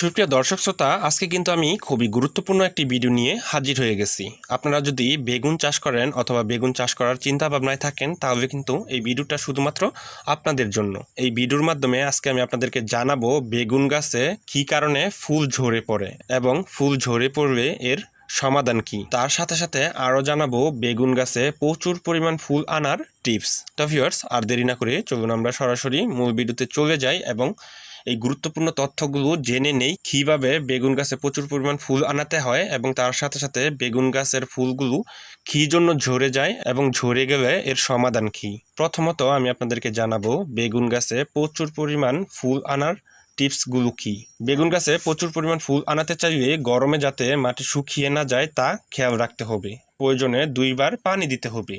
সুপ্রিয় দর্শক শ্রোতা, আজকে কিন্তু আমি খুবই গুরুত্বপূর্ণ একটি ভিডিও নিয়ে হাজির হয়ে গেছি। আপনারা যদি বেগুন চাষ করেন অথবা বেগুন চাষ করার চিন্তা ভাবনায় থাকেন, তাহলে কিন্তু এই ভিডিওটা শুধুমাত্র আপনাদের জন্য। এই ভিডিওর মাধ্যমে আজকে আমি আপনাদেরকে জানাব বেগুন গাছে কী কারণে ফুল ঝরে পড়ে এবং ফুল ঝরে পড়লে এর সমাধান কি। তার সাথে সাথে আরও জানাব বেগুন গাছে প্রচুর পরিমাণ ফুল আনার টিপস তো ভিউয়ার্স আর দেরি না করে চলুন আমরা সরাসরি মূল ভিডিওতে চলে যাই এবং এই গুরুত্বপূর্ণ তথ্যগুলো জেনে নেই কীভাবে বেগুন গাছে প্রচুর পরিমাণ ফুল আনাতে হয় এবং তার সাথে সাথে বেগুন গাছের ফুলগুলো কী জন্য ঝরে যায় এবং ঝরে গেলে এর সমাধান কি? প্রথমত আমি আপনাদেরকে জানাব বেগুন গাছে প্রচুর পরিমাণ ফুল আনার টিপসগুলো কি? বেগুন গাছে প্রচুর পরিমাণ ফুল আনাতে চাইলে গরমে যাতে মাটি শুকিয়ে না যায় তা খেয়াল রাখতে হবে। প্রয়োজনে দুইবার পানি দিতে হবে।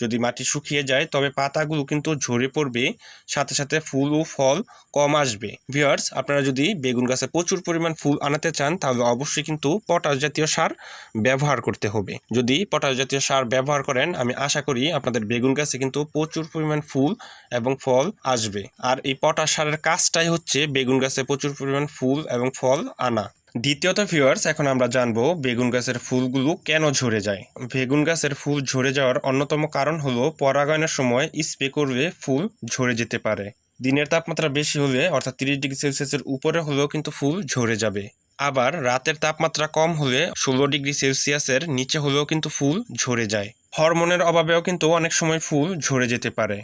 যদি মাটি শুকিয়ে যায়, তবে পাতাগুলো কিন্তু ঝরে পড়বে, সাথে সাথে ফুল ও ফল কম আসবে। ভিউয়ার্স, আপনারা যদি বেগুন গাছে প্রচুর পরিমাণ ফুল আনাতে চান, তাহলে অবশ্যই কিন্তু পটাশ জাতীয় সার ব্যবহার করতে হবে। যদি পটাশ জাতীয় সার ব্যবহার করেন, আমি আশা করি আপনাদের বেগুন গাছে কিন্তু প্রচুর পরিমাণ ফুল এবং ফল আসবে। আর এই পটাশ সারের কাজটাই হচ্ছে বেগুন গাছে প্রচুর পরিমাণ ফুল এবং ফল আনা। দ্বিতীয়ত ভিউয়ার্স এখন আমরা জানব বেগুন গাছের ফুলগুলো কেন ঝরে যায়। বেগুন গাছের ফুল ঝরে যাওয়ার অন্যতম কারণ হলো পরাগায়নের সময় স্প্রে করলে ফুল ঝরে যেতে পারে। দিনের তাপমাত্রা বেশি হলে, অর্থাৎ তিরিশ ডিগ্রি সেলসিয়াসের উপরে হলেও কিন্তু ফুল ঝরে যাবে। আবার রাতের তাপমাত্রা কম হলে, ষোলো ডিগ্রি সেলসিয়াসের নিচে হলেও কিন্তু ফুল ঝরে যায়। হরমোনের অভাবেও কিন্তু অনেক সময় ফুল ঝরে যেতে পারে।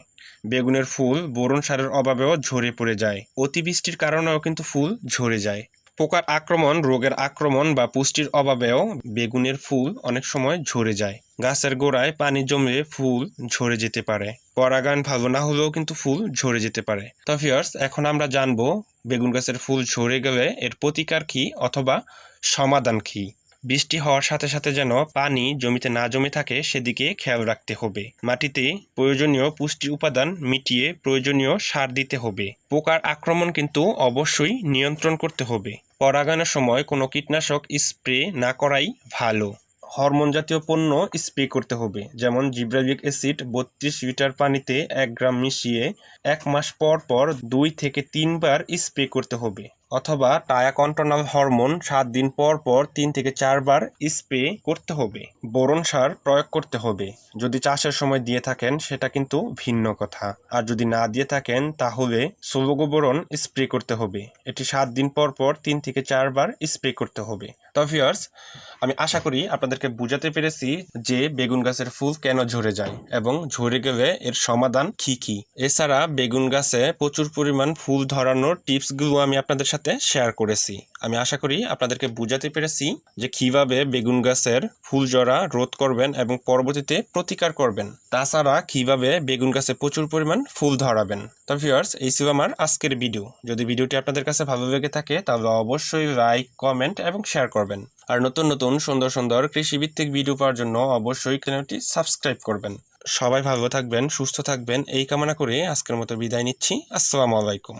বেগুনের ফুল বোরন সারের অভাবেও ঝরে পড়ে যায়। অতিবৃষ্টির কারণেও কিন্তু ফুল ঝরে যায়। পোকার আক্রমণ, রোগের আক্রমণ বা পুষ্টির অভাবেও বেগুনের ফুল অনেক সময় ঝরে যায়। গাছের গোড়ায় পানি জমে ফুল ঝরে যেতে পারে। পরাগায়ন ভালো না হলেও কিন্তু ফুল ঝরে যেতে পারে। তো ভিউয়ার্স এখন আমরা জানব বেগুন গাছের ফুল ঝরে গেলে এর প্রতিকার কি অথবা সমাধান কি? বৃষ্টি হওয়ার সাথে সাথে যেন পানি জমিতে না জমে থাকে, সেদিকে খেয়াল রাখতে হবে। মাটিতে প্রয়োজনীয় পুষ্টি উপাদান মিটিয়ে প্রয়োজনীয় সার দিতে হবে। পোকার আক্রমণ কিন্তু অবশ্যই নিয়ন্ত্রণ করতে হবে। পরাগায়নের সময় কোনো কীটনাশক স্প্রে না করাই ভালো। হরমোন জাতীয় পণ্য স্প্রে করতে হবে, যেমন জিব্রাবিক অ্যাসিড বত্রিশ লিটার পানিতে এক গ্রাম মিশিয়ে এক মাস পর পর দুই থেকে তিনবার স্প্রে করতে হবে। অথবা টায়া কন্ট্রোনাল হরমোন সাত দিন পর পর তিন থেকে চারবার স্প্রে করতে হবে। বোরন সার প্রয়োগ করতে হবে। যদি চাষের সময় দিয়ে থাকেন, সেটা কিন্তু ভিন্ন কথা। আর যদি না দিয়ে থাকেন, তাহলে সোলোগো বোরন স্প্রে করতে হবে। এটি সাত দিন পর পর তিন থেকে চারবার স্প্রে করতে হবে। তো ভিউয়ার্স আমি আশা করি আপনাদেরকে বুঝাতে পেরেছি যে বেগুন গাছের ফুল কেন ঝরে যায় এবং ঝরে গেলে এর সমাধান কি কি। এছাড়া বেগুন গাছে প্রচুর পরিমাণ ফুল ধরানোর টিপসগুলো আমি আপনাদের সাথে শেয়ার করেছি। আমি আশা করি আপনাদেরকে বুঝাতে পেরেছি যে কীভাবে বেগুন গাছের ফুল জরা রোধ করবেন এবং পরবর্তীতে প্রতিকার করবেন। তাছাড়া কীভাবে বেগুন গাছে প্রচুর পরিমাণ ফুল ধরাবেন। তো ভিউয়ার্স, এই ছিল আমার আজকের ভিডিও। যদি ভিডিওটি আপনাদের কাছে ভালো লেগে থাকে, তাহলে অবশ্যই লাইক, কমেন্ট এবং শেয়ার করবেন। আর নতুন নতুন সুন্দর সুন্দর কৃষিভিত্তিক ভিডিও পাওয়ার জন্য অবশ্যই চ্যানেলটি সাবস্ক্রাইব করবেন। সবাই ভালো থাকবেন, সুস্থ থাকবেন, এই কামনা করে আজকের মতো বিদায় নিচ্ছি। আসসালামু আলাইকুম।